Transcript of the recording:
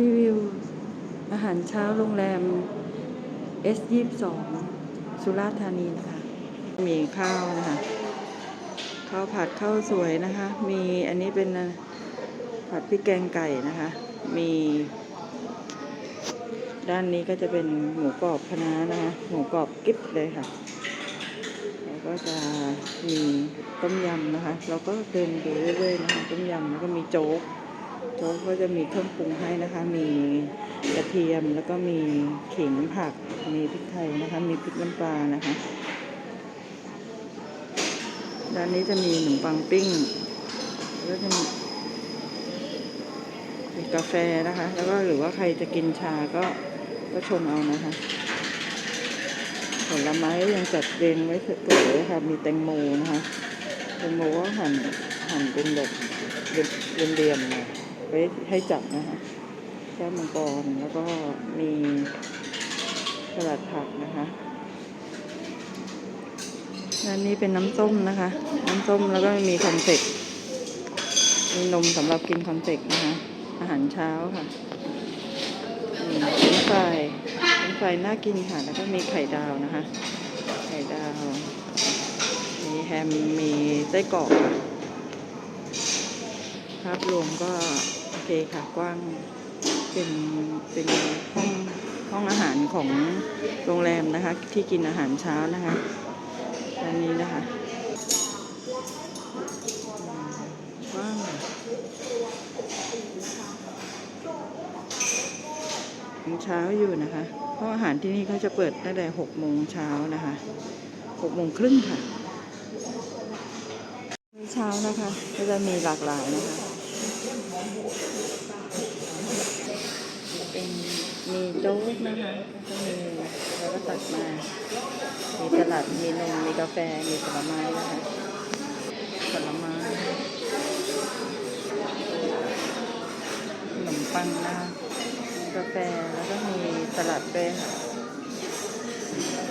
รีวิว อาหารเช้าโรงแรม S22 สุราษฎร์ธานีนะคะมีข้าวนะคะข้าวผัดข้าวสวยนะคะ มีอันนี้เป็นผัดพริกแกงไก่นะคะ มี ด้านนี้ก็จะเป็นหมูกรอบคะน้านะคะ หมูกรอบกิ๊บเลยค่ะ แล้วก็จะมีต้มยำนะคะ เราก็เดินดูเรื่อยๆนะคะ ต้มยำแล้วก็มีโจ๊ก โจ๊กก็จะมีเครื่องปรุงให้นะคะ มีกระเทียมแล้วก็มีขิงผัก มีพริกไทยนะคะ มีพริกน้ำปลานะคะ ด้านนี้จะมีขนมปังปิ้ง แล้วก็จะมีกาแฟนะคะ แล้วก็หรือว่าใครจะกินชาก็ก็ชงเอานะคะ ผลไม้ยังจัดเรียงไว้สวยๆค่ะ มีแตงโมนะคะแตงโมก็หั่นหั่นเป็นแบบเรียมๆเลย ไว้ให้จับนะคะแก้วมังกรแล้วก็มีสลัดผักนะคะด้านนี้เป็นน้ำส้มนะคะ น้ำส้มแล้วก็มีคอนเฟกมีนมสำหรับกินคอนเฟกนะคะ อาหารเช้าค่ะมีเป็นไฟรายเป็นไฟน่ากินค่ะ แล้วก็มีไข่ดาวนะคะ ไข่ดาว มีแฮม มีไส้กรอกค่ะาพรวมก็โอเคค่ะกว้างเป็นเป็นห้องห้องอาหารของโรงแรมนะคะ ที่กินอาหารเช้านะคะอันนี้นะคะกว้างเช้าอยู่นะคะเพราะอาหารที่นี่เขาจะเปิดตั้งแต่หกโมงเช้านะคะหกโมงครึ่งค่ะเช้านะคะ ก็จะมีหลากหลายนะคะ เป็นมีโจ๊กนะคะก็มีแล้วก็ตักมา มีสลัด มีนม มีกาแฟ มีผลไม้นะคะผลไม้ขนมปังนะคะกาแฟ แล้วก็มีสลัดด้วยค่ะ